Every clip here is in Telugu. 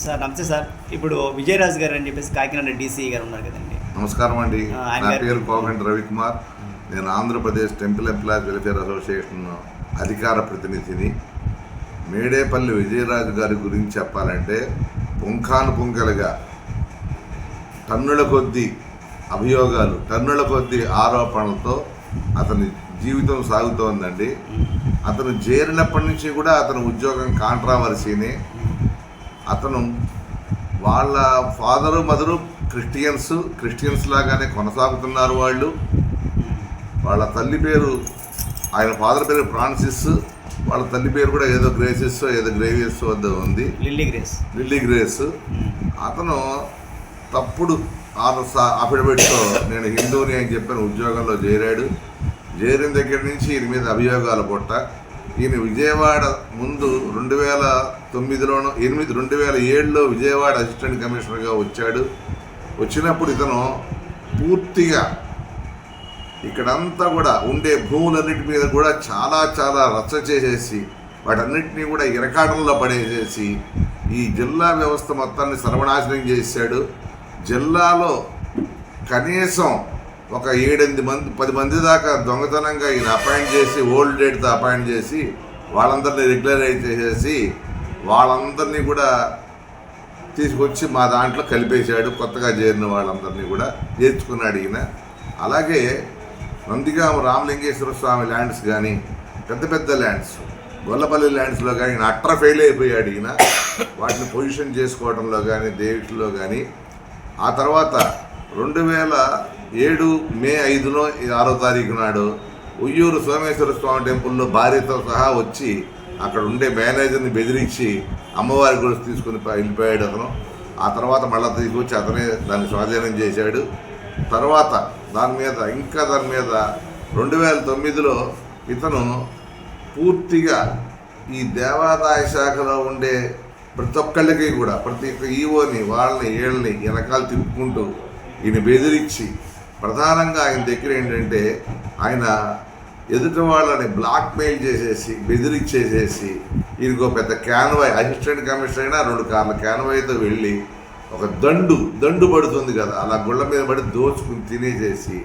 సార్ నమస్తే సార్. ఇప్పుడు విజయరాజు గారు అని చెప్పేసి కాకినాడ డీసీ గారు ఉన్నారు కదండి. నమస్కారం అండి. నా పేరు కోగంటి రవికుమార్. నేను Andhra Pradesh temple employees welfare association అధికార ప్రతినిధిని. మేడేపల్లి విజయరాజు గారి గురించి చెప్పాలంటే పుంఖాను పుంఖలుగా టన్నుల కొద్దీ అభియోగాలు టన్నుల కొద్దీ ఆరోపణలతో అతని జీవితం సాగుతోందండి. అతను చేరినప్పటి నుంచి కూడా అతని ఉద్యోగం కాంట్రావర్సీనే. అతను వాళ్ళ ఫాదరు మదరు క్రిస్టియన్స్ క్రిస్టియన్స్ లాగానే కొనసాగుతున్నారు వాళ్ళు. వాళ్ళ తల్లి పేరు ఆయన ఫాదర్ పేరు ఫ్రాన్సిస్ వాళ్ళ తల్లి పేరు కూడా ఏదో గ్రేసిస్ ఏదో గ్రేవియస్ వద్ద ఉంది. Lilly Grace. Lilly Grace. అతను తప్పుడు అఫిడవిట్తో నేను హిందూని అని చెప్పిన ఉద్యోగంలో చేరాడు. చేరిన దగ్గర నుంచి ఈయన మీద అభియోగాలు పుట్ట ఈయన విజయవాడ ముందు రెండు వేల తొమ్మిదిలోనో ఎనిమిది రెండు వేల ఏడులో విజయవాడ అసిస్టెంట్ కమిషనర్గా వచ్చాడు. వచ్చినప్పుడు ఇతను పూర్తిగా ఇక్కడంతా కూడా ఉండే భూములన్నిటి మీద కూడా చాలా చాలా రచ్చ చేసేసి వాటన్నిటినీ కూడా ఇరకాటంలో పడేసేసి ఈ జిల్లా వ్యవస్థ మొత్తాన్ని సర్వనాశనం చేశాడు. జిల్లాలో కనీసం ఒక ఏడెనిమిది మంది పది మంది దాకా దొంగతనంగా ఈయన అపాయింట్ చేసి ఓల్డ్ డేట్తో అపాయింట్ చేసి వాళ్ళందరినీ రెగ్యులరైజ్ చేసేసి వాళ్ళందరినీ కూడా తీసుకొచ్చి మా దాంట్లో కలిపేశాడు కొత్తగా చేరిన వాళ్ళందరినీ కూడా చేర్చుకున్నాడు ఈయన అలాగే నందిగామ రామలింగేశ్వర స్వామి ల్యాండ్స్ కానీ పెద్ద పెద్ద ల్యాండ్స్ గొల్లపల్లి ల్యాండ్స్లో కానీ ఈయన అట్ర ఫెయిల్ అయిపోయాడు ఈయన వాటిని పొజిషన్ చేసుకోవడంలో కానీ దేవిట్లో కానీ ఆ తర్వాత రెండు వేల ఏడు మే ఐదులో ఆరో తారీఖు నాడు ఉయ్యూరు సోమేశ్వర స్వామి టెంపుల్లో భార్యతో సహా వచ్చి అక్కడ ఉండే మేనేజర్ని బెదిరించి అమ్మవారి గురించి తీసుకుని వెళ్ళిపోయాడు అతను. ఆ తర్వాత మళ్ళీ తీసుకొచ్చి అతనే దాన్ని స్వాధీనం చేశాడు. తర్వాత దాని మీద ఇంకా దాని మీద రెండు వేల తొమ్మిదిలో ఇతను పూర్తిగా ఈ దేవాదాయ శాఖలో ఉండే ప్రతి ఒక్కళ్ళకి కూడా ప్రతి ఒక్క ఈవోని వాళ్ళని వీళ్ళని వెనకాల తిప్పుకుంటూ ఈయన బెదిరించి ప్రధానంగా ఆయన దగ్గర ఏంటంటే ఆయన ఎదుటి వాళ్ళని బ్లాక్మెయిల్ చేసేసి బెదిరించేసేసి ఇదిగో పెద్ద క్యాన్వాయ్ అసిస్టెంట్ కమిషనర్ అయినా రెండు కార్ల క్యాన్వాయ్తో వెళ్ళి ఒక దండు దండు పడుతుంది కదా అలా గుళ్ళ మీద పడి దోచుకుని తినేసేసి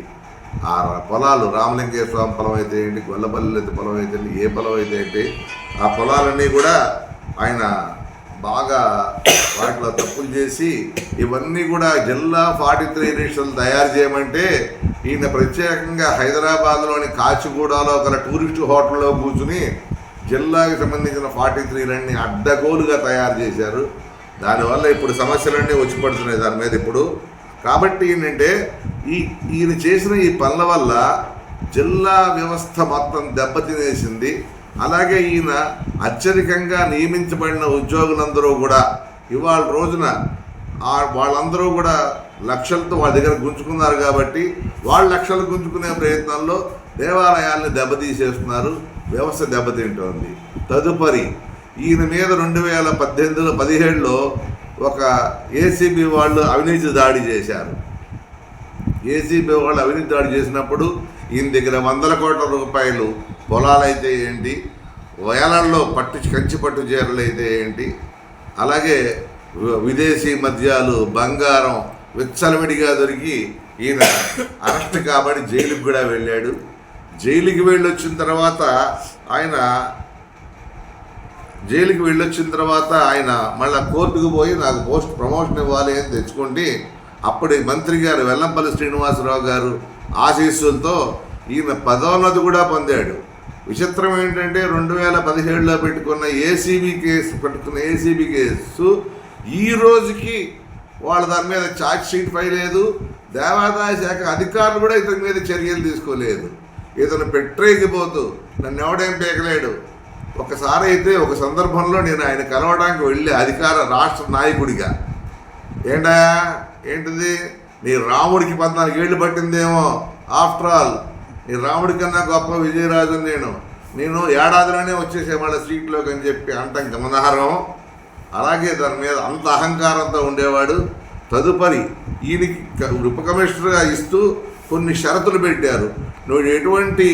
ఆ పొలాలు రామలింగేశ్వర స్వామి పొలం అయితే ఏంటి గొల్లపల్లి అయితే పొలం అయితే ఏంటి ఏ పొలం అయితే ఏంటి ఆ పొలాలన్నీ కూడా ఆయన బాగా వాటిలో తప్పులు చేసి ఇవన్నీ కూడా జిల్లా ఫార్టీ త్రీ రిజిస్టర్లు తయారు చేయమంటే ఈయన ప్రత్యేకంగా హైదరాబాద్లోని కాచిగూడలో గల టూరిస్ట్ హోటల్లో కూర్చుని జిల్లాకి సంబంధించిన ఫార్టీ త్రీలన్నీ అడ్డగోలుగా తయారు చేశారు. దానివల్ల ఇప్పుడు సమస్యలన్నీ వచ్చి పడుతున్నాయి దాని మీద ఇప్పుడు. కాబట్టి ఏంటంటే ఈ ఈయన చేసిన ఈ పనుల వల్ల జిల్లా వ్యవస్థ మొత్తం దెబ్బతినేసింది. అలాగే ఈయన అత్యధికంగా నియమించబడిన ఉద్యోగులందరూ కూడా ఇవాళ రోజున వాళ్ళందరూ కూడా లక్షలతో వాళ్ళ దగ్గర గుంజుకున్నారు కాబట్టి వాళ్ళు లక్షలు గుంజుకునే ప్రయత్నంలో దేవాలయాల్ని దెబ్బతీసేస్తున్నారు. వ్యవస్థ దెబ్బతింటోంది తదుపరి ఈయన మీద రెండు వేల పద్దెనిమిదిలో పదిహేడులో ఒక ఏసీబీ వాళ్ళు అవినీతి దాడి చేశారు. ఏసీబీ వాళ్ళు అవినీతి దాడి చేసినప్పుడు ఈయన దగ్గర వందల కోట్ల రూపాయలు పొలాలైతే ఏంటి? వేలల్లో పట్టు కంచి పట్టు చీరలు అయితే ఏంటి? అలాగే విదేశీ మద్యాలు బంగారం విచ్చలవిడిగా దొరికి ఈయన అరెస్ట్ కాబట్టి జైలుకి కూడా వెళ్ళాడు. జైలుకి వెళ్ళి వచ్చిన తర్వాత ఆయన జైలుకి వెళ్ళొచ్చిన తర్వాత ఆయన మళ్ళీ కోర్టుకు పోయి నాకు పోస్ట్ ప్రమోషన్ ఇవ్వాలి అని తెచ్చుకోండి అప్పటి మంత్రి గారు వెల్లంపల్లి శ్రీనివాసరావు గారు ఆశీస్సులతో ఈయన పదోన్నతి కూడా పొందాడు. విచిత్రం ఏంటంటే రెండు వేల పదిహేడులో పెట్టుకున్న ఏసీబీ కేసు పెట్టుకున్న ఏసీబీ కేసు ఈ రోజుకి వాళ్ళ దాని మీద ఛార్జ్ షీట్ ఫైలేదు దేవాదాయ శాఖ అధికారులు కూడా ఇతని మీద చర్యలు తీసుకోలేదు. ఇతను పెట్టరేగిపోతూ నన్ను ఎవడేం పేకలేడు. ఒకసారి అయితే ఒక సందర్భంలో నేను ఆయన కలవడానికి వెళ్ళి అధికార రాష్ట్ర నాయకుడిగా. ఏంటా ఏంటిది? నీ రాముడికి పద్నాలుగు ఏళ్ళు పట్టిందేమో? ఆఫ్టర్ ఆల్ నీ రాముడి కన్నా గొప్ప విజయరాజు నేను. నేను ఏడాదిలోనే వచ్చేసే వాళ్ళ సీట్లోకి అని చెప్పి అంటాం గమనార్హం. అలాగే దాని మీద అంత అహంకారంతో ఉండేవాడు. తదుపరి ఈయనకి ఉప కమిషనర్గా ఇస్తూ కొన్ని షరతులు పెట్టారు. నువ్వు ఎటువంటి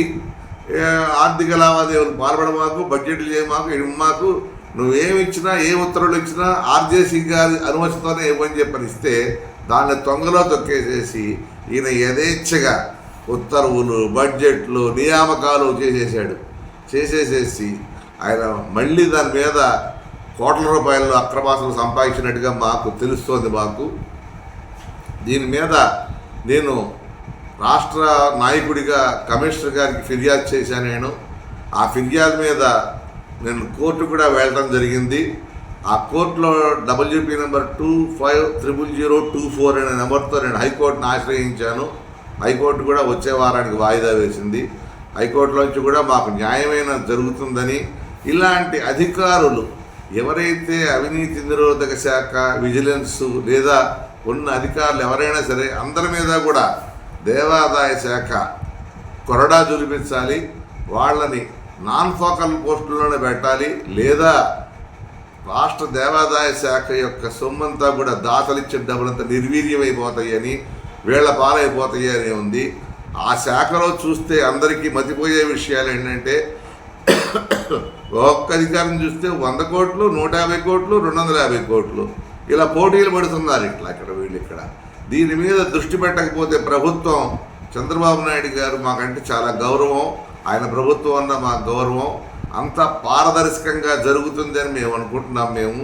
ఆర్థిక లావాదేవీలు పాల్పడమాకు బడ్జెట్లు చేయమాకు ఇమ్మాకు నువ్వేమి ఇచ్చినా ఏ ఉత్తర్వులు ఇచ్చినా ఆర్జేసీ గారి అనుమతితోనే ఇవ్వని చెప్పని ఇస్తే దాన్ని తొంగలో తొక్కేసేసి ఈయన యథేచ్ఛగా ఉత్తర్వులు బడ్జెట్లు నియామకాలు చేసేసాడు. చేసేసేసి ఆయన మళ్ళీ దాని మీద కోట్ల రూపాయలు అక్రమాసులు సంపాదించినట్టుగా మాకు తెలుస్తోంది మాకు. దీని మీద నేను రాష్ట్ర నాయకుడిగా కమిషనర్ గారికి ఫిర్యాదు చేశాను నేను. ఆ ఫిర్యాదు మీద నేను కోర్టు కూడా వెళ్ళడం జరిగింది. ఆ కోర్టులో W P number two five triple zero two four అనే నెంబర్తో నేను హైకోర్టును ఆశ్రయించాను. హైకోర్టు కూడా వచ్చే వారానికి వాయిదా వేసింది. హైకోర్టులోంచి కూడా మాకు న్యాయమైన జరుగుతుందని ఇలాంటి అధికారులు ఎవరైతే అవినీతి నిరోధక శాఖ విజిలెన్స్ లేదా ఉన్న అధికారులు ఎవరైనా సరే అందరి మీద కూడా దేవాదాయ శాఖ కొరడా చూపించాలి వాళ్ళని నాన్ ఫోకల్ పోస్టుల్లోనే పెట్టాలి లేదా రాష్ట్ర దేవాదాయ శాఖ యొక్క సొమ్మంతా కూడా దాతలిచ్చే డబ్బులంతా నిర్వీర్యమైపోతాయని వీళ్ళ పాలైపోతాయి అని ఉంది. ఆ శాఖలో చూస్తే అందరికీ మతిపోయే విషయాలు ఏంటంటే ఒక్క అధికారం చూస్తే వంద కోట్లు నూట యాభై కోట్లు రెండు వందల యాభై కోట్లు. ఇలా పోటీలు పడుతున్నారు ఇట్లా ఇక్కడ వీళ్ళు ఇక్కడ. దీని మీద దృష్టి పెట్టకపోతే ప్రభుత్వం చంద్రబాబు నాయుడు గారు మాకంటే చాలా గౌరవం ఆయన ప్రభుత్వం అన్న మా గౌరవం అంత పారదర్శకంగా జరుగుతుందని మేము అనుకుంటున్నాం మేము.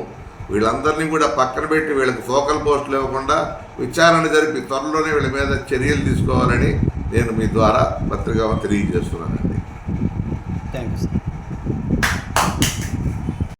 వీళ్ళందరినీ కూడా పక్కన పెట్టి వీళ్ళకి ఫోకల్ పోస్టులు ఇవ్వకుండా విచారణ జరిపి త్వరలోనే వీళ్ళ మీద చర్యలు తీసుకోవాలని నేను మీ ద్వారా పత్రికా తెలియజేస్తున్నానండి. Thank you sir